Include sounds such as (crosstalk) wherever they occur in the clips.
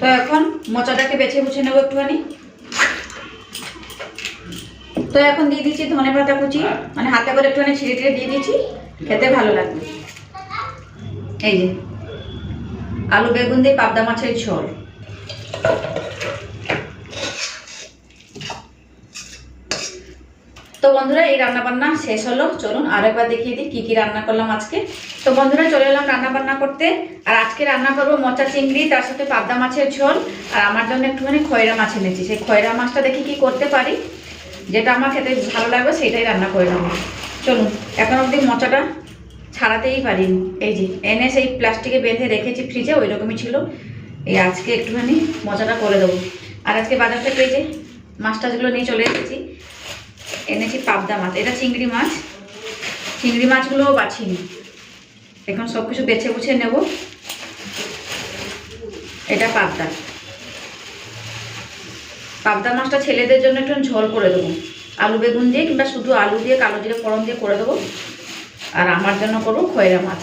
তো এখন মোচাটাকে বেছে বুছে নেব একটুখানি। তো এখন দিয়ে দিচ্ছি ধনে পাতা কুচি মানে হাতে করে একটুখানি ছিঁড়ে টিড়ে দিয়ে দিচ্ছি খেতে ভালো লাগবে। এই যে আলু বেগুন দিয়ে পাবদা মাছের ঝোল। তো বন্ধুরা এই রান্না বান্না শেষ হলো। চলুন আরেকবার দেখিয়ে দিই কী কী রান্না করলাম আজকে। তো বন্ধুরা, চলে এলাম রান্না বান্না করতে। আর আজকে রান্না করব মোচা চিংড়ি, তার সাথে পাবদা মাছের ঝোল। আর আমার জন্য একটুখানি খয়রা মাছ এনেছি। সেই খয়রা মাছটা দেখি কি করতে পারি। যেটা আমার খেতে ভালো লাগবে সেটাই রান্না করে নেব। চলুন, এখন অবধি মোচাটা ছাড়াতেই পারিনি। এই যে, এনে সেই প্লাস্টিকে বেঁধে রেখেছি ফ্রিজে ওই রকমই ছিল। এই আজকে একটুখানি মজাটা করে দেবো। আর আজকে বাজার থেকে যে মাছ টাছগুলো নিয়ে চলে এসেছি, এনেছি পাবদা মাছ। এটা চিংড়ি মাছ। চিংড়ি মাছগুলোও বাছিনি। এখন সব কিছু বেছে বুছে নেব। এটা পাবদা। পাবদা মাছটা ছেলেদের জন্য একটু ঝোল করে দেবো। আলু বেগুন দিয়ে কিংবা শুধু আলু দিয়ে, কালো জিরে, ফোড়ন দিয়ে করে দেবো। আর আমার জন্য করব খয়রা মাছ।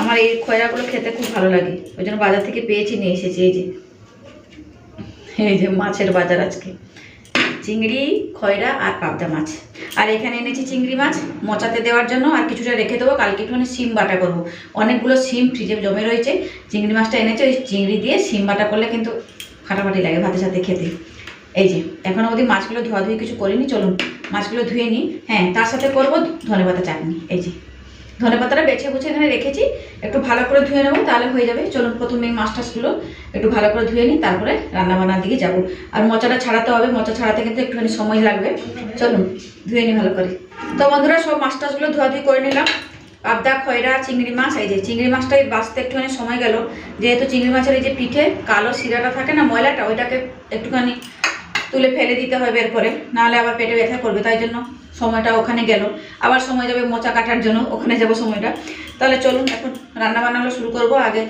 আমার এই খয়রাগুলো খেতে খুব ভালো লাগে। ওই জন্য বাজার থেকে পেয়েছি, নিয়ে এসেছি, এই যে। এই যে মাছের বাজার আজকে। চিংড়ি, খয়রা আর পাবদা মাছ। আর এখানে এনেছি চিংড়ি মাছ। মোচাতে দেওয়ার জন্য আর কিছুটা রেখে দেবো। কালকে একটুখানি সিম বাটা করব। অনেকগুলো সিম ফ্রিজে জমে রয়েছে। চিংড়ি মাছটা এনেছে। ওই চিংড়ি দিয়ে সিম বাটা করলে কিন্তু ফাটাফাটি লাগে ভাতের সাথে খেতে। এই যে, এখন অবধি মাছগুলো ধোয়াধুয়ি কিছু করিনি। চলুন, মাছগুলো ধুয়ে নিই। হ্যাঁ তার সাথে করব ধনে পাতা চাটনি। এই যে। ধনে পাতাটা বেছে বুছে এখানে রেখেছি। একটু ভালো করে ধুয়ে নেব, তাহলে হয়ে যাবে। চলুন প্রথমে এই মাছ টাছগুলো একটু ভালো করে ধুয়ে নিই, তারপরে রান্না বান্নার দিকে যাব। আর মোচাটা ছাড়াতে হবে, মোচা ছাড়াতে কিন্তু একটুখানি সময় লাগবে। চলুন, ধুয়ে নিই ভালো করে। তো বন্ধুরা, সব মাছ টাছগুলো ধোয়াধুয়ি করে নিলাম। পাবদা খয়রা, চিংড়ি মাছ, এই যে চিংড়ি মাছটাই বাঁচতে একটুখানি সময় গেল। যেহেতু চিংড়ি মাছের এই যে পিঠে কালো শিরাটা থাকে না, ময়লাটা, ওইটাকে একটুখানি তুলে ফেলে দিতে হবে এরপরে। নাহলে আবার পেটে ব্যথা করবে, তাই জন্য সময়টা ওখানে গেল। আবার সময় যাবে মোচা কাটার জন্য, ওখানে যাব সময়টা। তাহলে চলুন, এখন রান্না বান্নাগুলো শুরু করব। আগে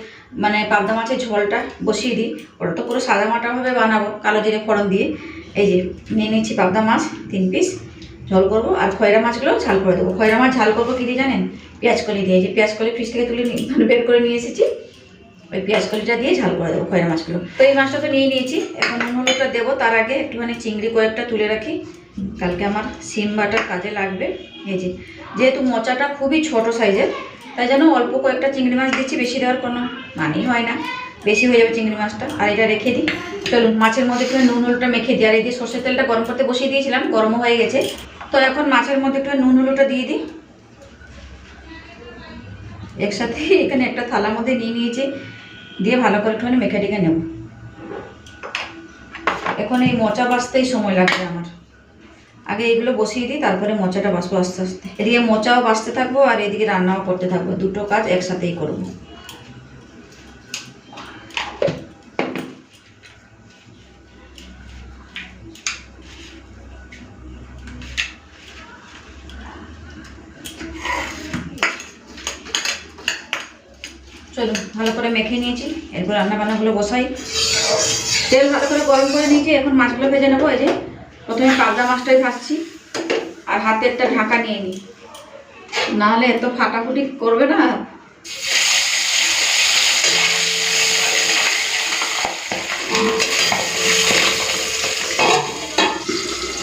মানে পাবদা মাছের ঝোলটা বসিয়ে দিই। ওটা তো পুরো সাদা মাটাভাবে বানাবো, কালো জিরে ফোড়ন দিয়ে। এই যে, নিয়ে নিচ্ছি পাবদা মাছ, তিন পিস ঝোল করব। আর খয়রা মাছগুলো ঝাল করে দেবো। খয়রা মাছ ঝাল করব কি দিয়ে জানেন? পেঁয়াজ কলি দিয়ে। যে পেঁয়াজ কলি ফ্রিজ থেকে তুলে মানে বের করে নিয়ে এসেছি। ওই পেঁয়াজ কলিটা দিয়ে ঝাল করে দেবো খয়রা মাছগুলো। তো এই মাছটা তো নিয়ে নিয়েছি। এখন নুন দেবো। তার আগে একটুখানি চিংড়ি কয়েকটা তুলে রাখি। কালকে আমার সিম বাটার কাজে লাগবে। এই যে, যেহেতু মোচাটা খুবই ছোট সাইজের, তাই জন্য অল্প কয়েকটা চিংড়ি মাছ দিচ্ছি, বেশি দেওয়ার কোনো মানেই হয় না। বেশি হয়ে যাবে চিংড়ি মাছটা, আর এটা রেখে দিই। চলুন, মাছের মধ্যে একটু নুন হলুটা মেখে দিই। আর এই দিয়ে সর্ষের তেলটা গরম করতে বসিয়ে দিয়েছিলাম, গরমও হয়ে গেছে। তো এখন মাছের মধ্যে একটু নুন হলুটা দিয়ে দিই। একসাথে (laughs) এখানে একটা থালার মধ্যে নিয়ে নিয়েছি, দিয়ে ভালো করে একটুখানি মেখে টেখে নেব। এখন এই মোচা বাঁচতেই সময় লাগবে আমার। আগে এগুলো বসিয়ে দিই, তারপরে মোচাটা বাঁচবো আস্তে আস্তে। এদিকে মোচাও বাঁচতে থাকব আর এদিকে রান্নাও করতে থাকব। দুটো কাজ একসাথেই করব। চলো, ভালো করে মেখে নিয়েছি। এরপর রান্না বান্নাগুলো বসাই। তেল ভালো করে গরম করে নিয়েছি, এখন মাছগুলো ভেজে নেব, এই যে প্রথমে পাবদা মাছটাই ভাজছি, আর হাতে একটা ঢাকা নিয়ে নিই। নাহলে এত ফাটাফুটি করবে না?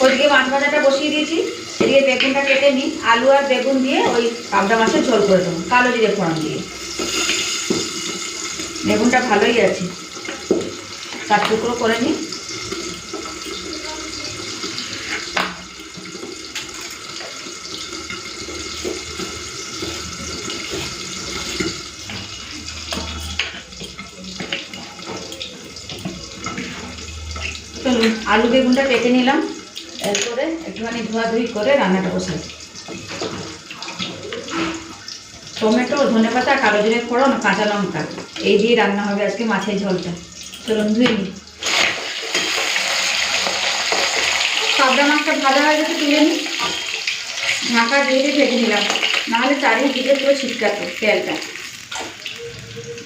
ওইদিকে মাছ ভাজাটা বসিয়ে দিয়েছি। এদিকে বেগুনটা কেটে নিই, আলু আর বেগুন দিয়ে ওই পাবদা মাছের ঝোল করে দেবো, কালো জিরে ফোড়ন দিয়ে। বেগুনটা ভালোই আছে। চার টুকরো করে নিই চলুন আলু বেগুনটা কেটে নিলাম। এরপরে একটুখানি ধোয়াধুয়ি করে রান্নাটা বসাই। টমেটো, ধনে পাতা, কালো জিরে ফোড়ন, কাঁচা লঙ্কা। এই দিয়ে রান্না হবে আজকে মাছের ঝোলটা। চলুন ধুয়ে নিই। পাবদা মাছটা ভাজা হয়ে গেছে, তুলে নিই। ঢাকা দিয়ে দিয়ে ভেজে নিলাম। নাহলে চারিদিকে পুরো ছিটকাতো তেলটা।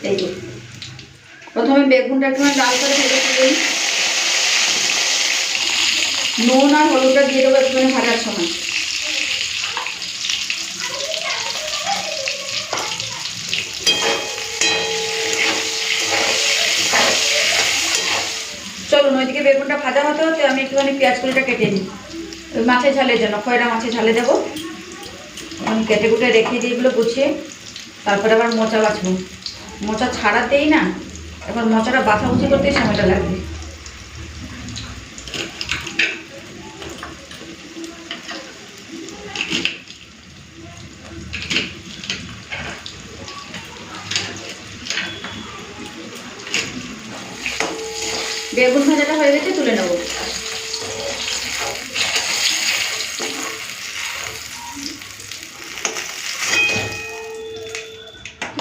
এই প্রথমে বেগুনটা একটুখানি লাল করে ভেজে তুলে নিই। নুন আর হলুদটা দিয়ে দেবো একটুখানি ভাজার সময়। চলুন, ওইদিকে বেগুনটা ভাজা হতে হতে আমি একটুখানি পেঁয়াজ কুলিটা কেটে নিই। ওই মাছের ঝালের জন্য, খয়রা মাছের ঝালে দেবো। আমি কেটে কুটে রেখে দিই এগুলো গুছিয়ে। তারপরে আবার মোচা বাছবো। মোচা ছাড়াতেই না এখন মোচাটা বাছাবুচি করতেই সময়টা লাগবে।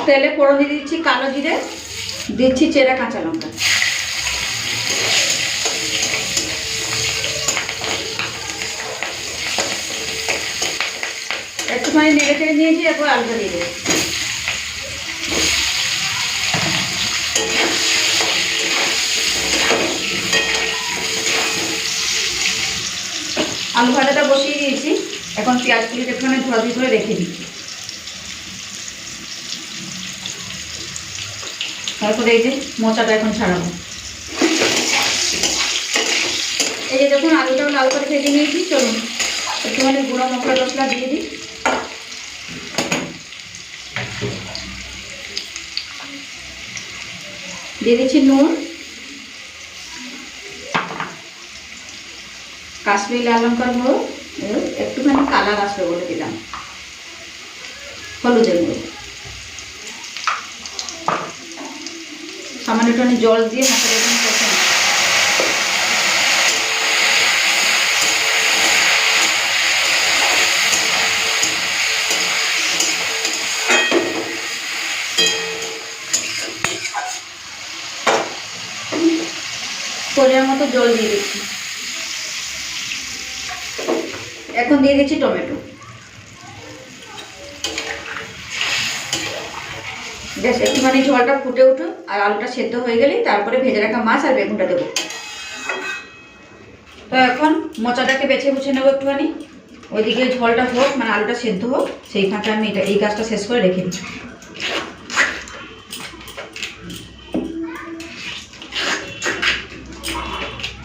তেলে ফোড়ন দিয়ে দিচ্ছি কালো জিরে, দিচ্ছি চেরা কাঁচা লঙ্কা। একটুখানি নেড়ে চেড়ে নিয়েছি, এরপর আলুটা দিয়ে আলু ভাজাটা বসিয়ে দিয়েছি। এখন পেঁয়াজ কুলিটা একটুখানি ধোয়াধুয়ি করে রেখে দিই তারপরে এই যে মোচাটা এখন ছাড়াবো। এই যে দেখুন, আলুটাও লাল করে ভেজে নিয়েছি, চলুন। একটুখানি গুঁড়ো মশলা টসলা দিয়ে দিই। দিয়ে দিচ্ছি নুন। কাশ্মীর লাল লঙ্কার গুঁড়ো। একটুখানি কালার আসবে বলে দিলাম। হলুদের গুঁড়ো সামান্য একটুখানি জল দিয়ে মশলা একটু কষে। পরিমাণ মতো জল দিয়ে দিচ্ছি এখন দিয়ে দিচ্ছি টমেটো বেশ একটুখানি ঝোলটা ফুটে উঠুক আর আলুটা সেদ্ধ হয়ে গেলেই তারপরে ভেজে রাখা মাছ আর বেগুনটা দেবো। তো এখন মোচাটাকে বেছে বুছে নেব একটুখানি। ওইদিকে ঝোলটা হোক মানে আলুটা সেদ্ধ হোক সেই ফাঁকে আমি এটা, এই কাজটা শেষ করে রেখে দিই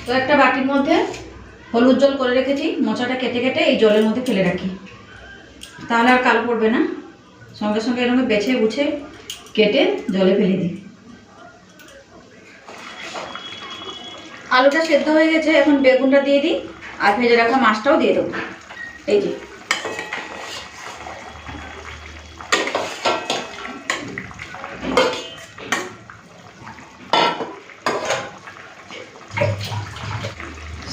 তো একটা বাটির মধ্যে হলুদ জল করে রেখেছি, মোচাটা কেটে কেটে এই জলের মধ্যে ফেলে রাখি। তাহলে আর কালো পড়বে না। সঙ্গে সঙ্গে এরকম বেছে বুছে কেটে জলে ফেলে দিই। আলুটা সেদ্ধ হয়ে গেছে, এখন বেগুনটা দিয়ে দিই, আর ভেজে রাখা মাছটাও দিয়ে দেবো। এই যে।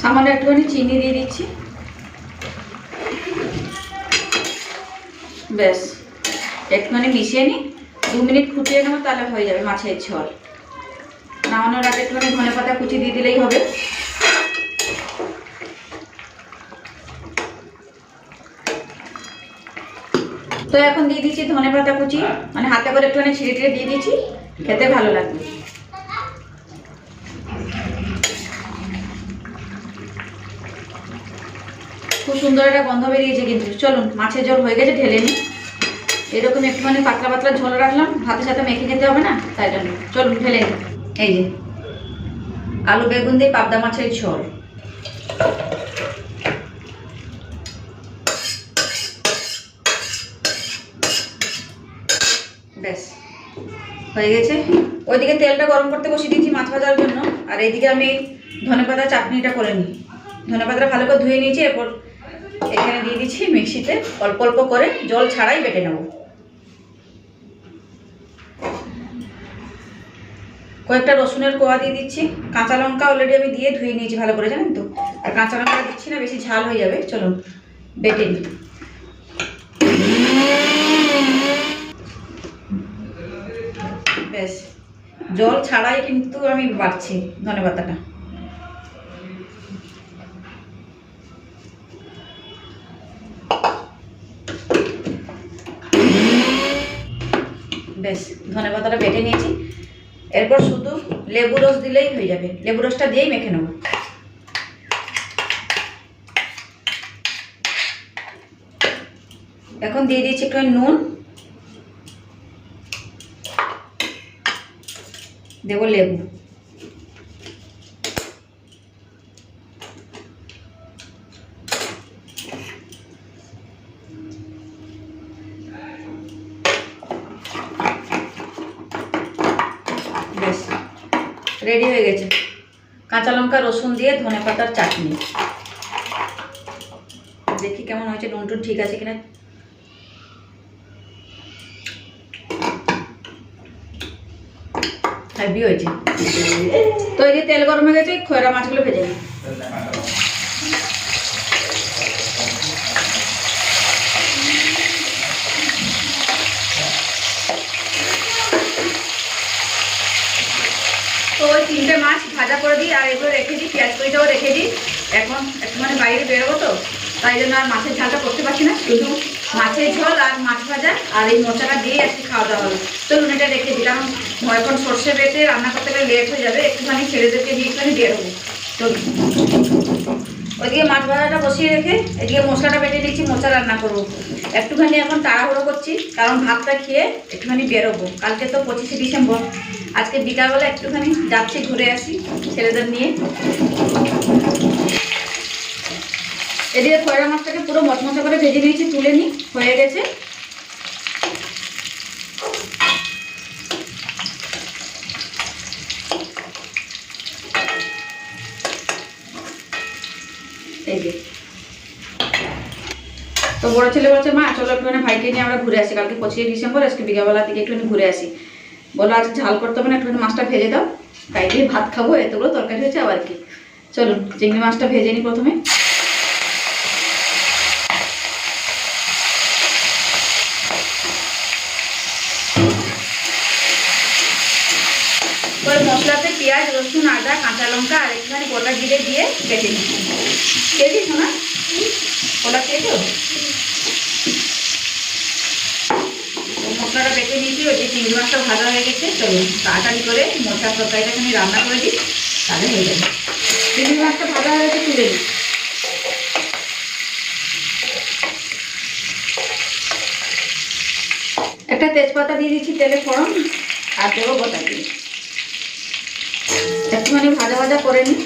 সামান্য একটুখানি চিনি দিয়ে দিচ্ছি। ব্যাস, একটুখানি মিশিয়ে নিই। দু মিনিট ফুটিয়ে নেব তাহলে হয়ে যাবে মাছের ঝোল। নামানোর আগে একটুখানি ধনে পাতা কুচি দিয়ে দিলেই হবে। তো এখন দিয়ে দিচ্ছি ধনে পাতা কুচি মানে হাতে করে একটুখানি ছিঁড়ে টিড়ে দিয়ে দিচ্ছি খেতে ভালো লাগবে। খুব সুন্দর একটা গন্ধ বেরিয়েছে কিন্তু। চলুন মাছের ঝোল হয়ে গেছে ঢেলে নিই। এরকম একটুখানি পাতলা পাতলা ঝোল রাখলাম ভাতের সাথে মেখে খেতে হবে না? তাই জন্য। চলুন নিই এই যে, আলু, বেগুন দিয়ে পাবদা মাছের ঝোল। ব্যাস, হয়ে গেছে। ওইদিকে তেলটা গরম করতে বসিয়ে দিয়েছি মাছ ভাজার জন্য। আর এইদিকে আমি ধনেপাতা চাটনিটা করে নিই। ধনেপাতাটা ভালো করে ধুয়ে নিয়েছি, এরপর এখানে দিয়ে দিচ্ছি মিক্সিতে অল্প অল্প করে জল ছাড়াই বেটে নেব। কয়েকটা রসুনের কোয়া দিয়ে দিচ্ছি। কাঁচা লঙ্কা অলরেডি আমি দিয়ে ধুয়ে নিয়েছি ভালো করে, জানেন তো? আর কাঁচা লঙ্কা দিচ্ছি না, বেশি ঝাল হয়ে যাবে। চলো, বেটে নিই। ব্যাস, জল ছাড়াই কিন্তু আমি বাড়ছি ধনে পাতাটা। বেশ ধনে পাতাটা বেটে নিয়েছি। এরপর শুধু লেবু রস দিলেই হয়ে যাবে। লেবু রসটা দিয়েই মেখে নেব। এখন দিয়ে দিচ্ছি একটু নুন। দেবো লেবু। রেডি হয়ে গেছে। কাঁচা লঙ্কা, রসুন দিয়ে ধনে পাতার চাটনি। দেখি কেমন হয়েছে নুন টুন ঠিক আছে কিনা? হেভি হয়েছে। তো এই যে তেল গরম হয়ে গেছে, খয়রা মাছগুলো ভেজে নিই তো ওই তিনটে মাছ ভাজা করে দিই, আর এগুলো রেখে দিই, পেঁয়াজ কড়িটাও রেখে দিই। এখন একটুখানি বাইরে বেরোবো তো, তাই জন্য আর মাছের ঝালটা করতে পারছি না, শুধু মাছের ঝোল আর মাছ ভাজা আর এই মোচাটা দিয়ে আজকে খাওয়া দাওয়া হবে। চলুন, এটা রেখে কারণ এখন সর্ষে বেটে রান্না করতে গেলে লেট হয়ে যাবে, একটুখানি ছেলেদেরকে দিয়ে একটুখানি বেরোবো। চলুন। ওইদিকে মাছ ভাজাটা বসিয়ে রেখে, এদিকে মশলাটা বেটে নিচ্ছি, মশলা রান্না করব। একটুখানি এখন তাড়াহুড়ো করছি, কারণ ভাতটা খেয়ে একটুখানি বেরোবো। কালকে তো পঁচিশে ডিসেম্বর। আজকে বিকালবেলা একটুখানি যাচ্ছি, ঘুরে আসি ছেলেদের নিয়ে। এদিকে খয়রা মাছটাকে পুরো মচমচা করে ভেজে নিয়েছি, তুলে নিই, হয়ে গেছে। তো বড় ছেলে বলছে, মা, চলো একটুখানি ভাইকে নিয়ে আমরা ঘুরে আসি। কালকে পঁচিশে ডিসেম্বর, আজকে বিকালবেলা থেকে একটুখানি ঘুরে আসি। বলো আজ ঝাল করতে হবে না, একটুখানি মাছটা ভেজে দাও। তাই ভাত খাব, এতগুলো তরকারি হয়েছে, আবার কি? চলুন, চিংড়ি মাছটা ভেজে নিই প্রথমে ওই মশলাতে পেঁয়াজ রসুন আদা কাঁচা লঙ্কা আর একটুখানি গোটা জিরে দিয়ে কেটে খেয়েছিস না? ওটা তো মশলাটা বেটে নিয়েছি, ওই যে চিংড়ি মাছটা ভাজা হয়ে গেছে চলুন তাড়াতাড়ি করে মশলার তরকারিটা খানি রান্না করে দিই, তাহলে হয়ে যাবে। চিংড়ি মাছটা ভাজা হয়ে গেছে, তুলে একটা তেজপাতা দিয়ে দিচ্ছি, তেলে ফোড়ন, আর দেবো গোটা দিয়ে। একটুখানি ভাজা ভাজা করে নিই।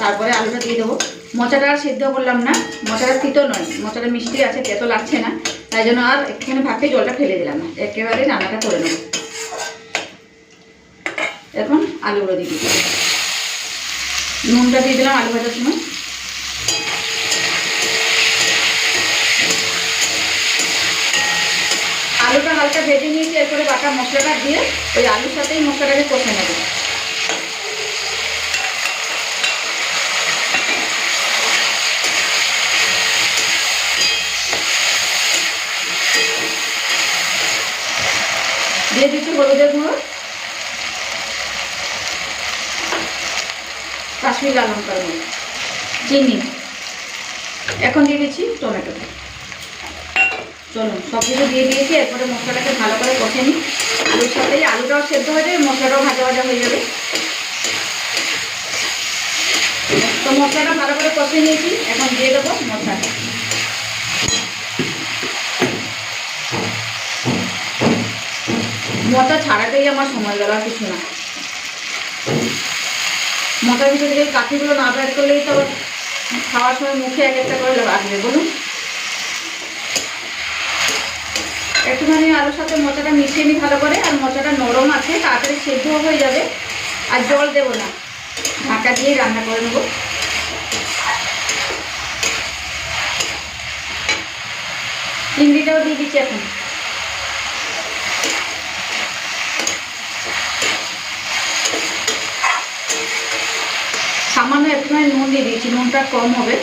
তারপরে আলুটা দিয়ে দেবো। মোচাটা আর সিদ্ধ করলাম না। মোচাটা তিতো নয় মোচাটা মিষ্টি আছে, তেতো লাগছে না। তাই জন্য আর একটুখানি ভাবতে জলটা ফেলে দিলাম। না একেবারে রান্নাটা করে নেব। এখন আলুগুলো দিয়ে দিচ্ছি নুনটা দিয়ে দিলাম আলু ভাজার সময়। আলুটা হালকা ভেজে নিয়েছি, এরপরে বাটা মশলাটা দিয়ে ওই আলুর সাথেই মশলাটাকে কষে নেব দিয়ে দিচ্ছি হলুদের গুঁড়ো কাশ্মীর লাল লঙ্কার গুঁড়ো চিনি। এখন দিয়ে দিচ্ছি টমেটো। চলুন সব কিছু দিয়ে দিয়েছি, এরপরে মশলাটাকে ভালো করে কষে নিই। আলুর সাথেই আলুটাও সেদ্ধ হয়ে যাবে, মশলাটাও ভাজা ভাজা হয়ে যাবে। তো মশলাটা ভালো করে কষে নিয়েছি, এখন দিয়ে দেবো মশলাটা। মোটা ছাড়াতেই আমার সময় গেল কিছু না। মোটার ভিতরে থেকে কাঠিগুলো না বের করলেই তো খাওয়ার সময় মুখে এক একটা করে আসবে বলুন। একটুখানি আলুর সাথে মোচাটা মিশিয়ে নিই ভালো করে, আর মোচাটা নরম আছে, তাড়াতাড়ি সেদ্ধ হয়ে যাবে, আর জল দেবো না। ঢাকা দিয়ে রান্না করে নেব। চিংড়িটাও দিয়ে দিচ্ছি এখন। একটুখানি নুন দিয়ে দিয়েছি, নুনটা কম হবে।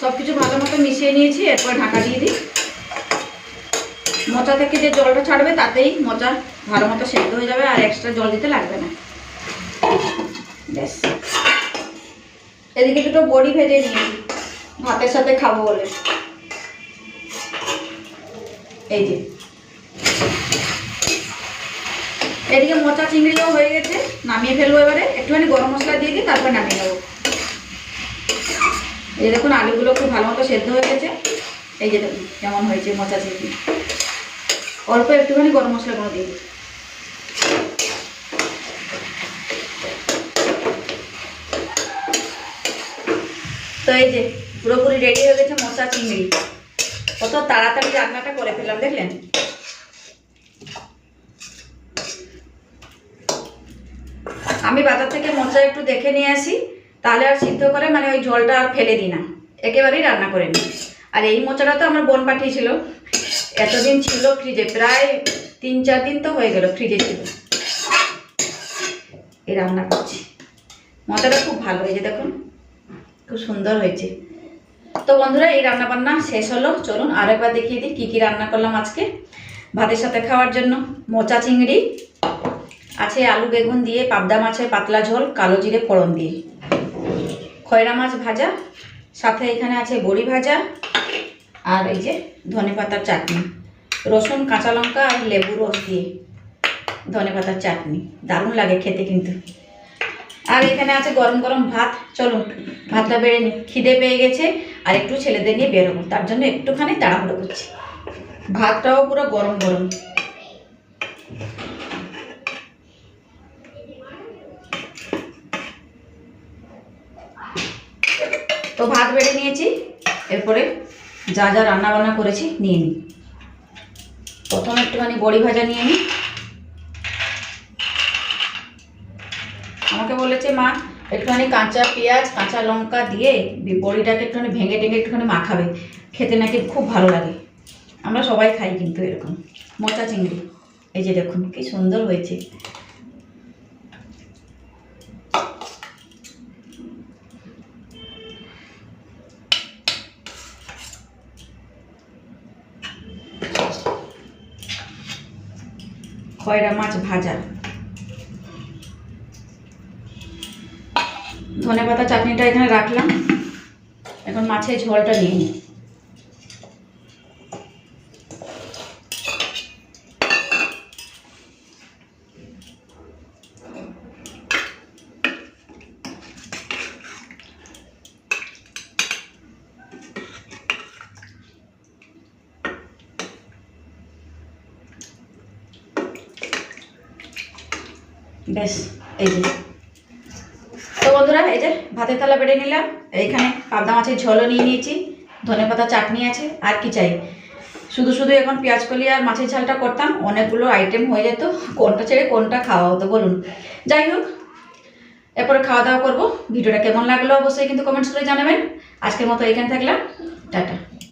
সব কিছু ভালো মতো মিশিয়ে নিয়েছি, এরপর ঢাকা দিয়ে দিই। মোচা থেকে যে জলটা ছাড়বে, তাতেই মোচা ভালো মতো সেদ্ধ হয়ে যাবে, আর এক্সট্রা জল দিতে লাগবে না। এদিকে দুটো বড়ি ভেজে নিয়েছি, ভাতের সাথে খাব বলে। এই যে। এদিকে মোচা চিংড়িও হয়ে গেছে, নামিয়ে ফেলব এবারে। একটুখানি গরম মশলা দিয়ে দিই তারপর নামিয়ে নেব। এই দেখুন, আলুগুলো খুব ভালো মতো সেদ্ধ হয়ে গেছে। এই যে দেখুন, কেমন হয়েছে মোচা চিংড়ি। অল্প একটুখানি গরম মশলা করে দিই। তো এই যে, পুরোপুরি রেডি হয়ে গেছে মশা চিংড়ি। কত তাড়াতাড়ি রান্নাটা করে ফেললাম, দেখলেন? আমি বাজার থেকে মোচা একটু দেখে নিয়ে আসি, তাহলে আর সিদ্ধ করে মানে ওই জলটা আর ফেলে দিই না। একেবারেই রান্না করে নিই। আর এই মোচাটা তো আমার বোন পাঠিয়েছিল। এতদিন ছিল ফ্রিজে প্রায় তিন চার দিন তো হয়ে গেল ফ্রিজে ছিল। এই রান্না করছি। মোচাটা খুব ভালো হয়েছে, দেখুন। খুব সুন্দর হয়েছে। তো বন্ধুরা, এই রান্না বান্না শেষ হলো। চলুন আরেকবার দেখিয়ে দিই কী কী রান্না করলাম আজকে। ভাতের সাথে খাওয়ার জন্য, মোচা চিংড়ি আছে আলু বেগুন দিয়ে, পাবদা মাছের পাতলা ঝোল, কালো জিরে ফোড়ন দিয়ে। খয়রা মাছ ভাজা, সাথে এখানে আছে বড়ি ভাজা, আর এই যে ধনে পাতার চাটনি। রসুন, কাঁচা লঙ্কা আর লেবু রস দিয়ে ধনে পাতার চাটনি। দারুণ লাগে খেতে কিন্তু। আর এখানে আছে গরম গরম ভাত। চলুন, ভাতটা বেড়ে নি খিদে পেয়ে গেছে, আর একটু ছেলেদের নিয়ে বেরোবো। তার জন্য একটুখানি তাড়াহুড়ো করছি। ভাতটাও পুরো গরম গরম। তো ভাত বেড়ে নিয়েছি, এরপরে যা যা রান্না বান্না করেছি নিয়ে নিই। প্রথমে একটুখানি বড়ি ভাজা নিয়ে নিই। আমাকে বলেছে, মা, একটুখানি কাঁচা পেঁয়াজ, কাঁচা লঙ্কা দিয়ে বড়িটাকে একটুখানি ভেঙে টেঙে একটুখানি মাখাবে। খেতে নাকি খুব ভালো লাগে। আমরা সবাই খাই কিন্তু এরকম। মোচা চিংড়ি। এই যে দেখুন, কি সুন্দর হয়েছে। খয়রা মাছ ভাজা। ধনে পাতা চাটনিটা এখানে রাখলাম। এখন মাছের ঝোলটা নিয়ে নিই। বেশ, এই যে। তো বন্ধুরা, এই যে ভাতের থালা বেড়ে নিলাম। এইখানে পাবদা মাছের ঝোলও নিয়ে নিয়েছি, ধনে পাতা চাটনি আছে, আর কি চাই। শুধু শুধু এখন পেঁয়াজ কলি আর মাছের ঝালটা করতাম, অনেকগুলো আইটেম হয়ে যেত, কোনটা ছেড়ে কোনটা খাওয়া হতো বলুন। যাই হোক, এরপরে খাওয়া দাওয়া করব। ভিডিওটা কেমন লাগল অবশ্যই কিন্তু কমেন্টস করে জানাবেন। আজকের মতো এখানে থাকলাম, টাটা।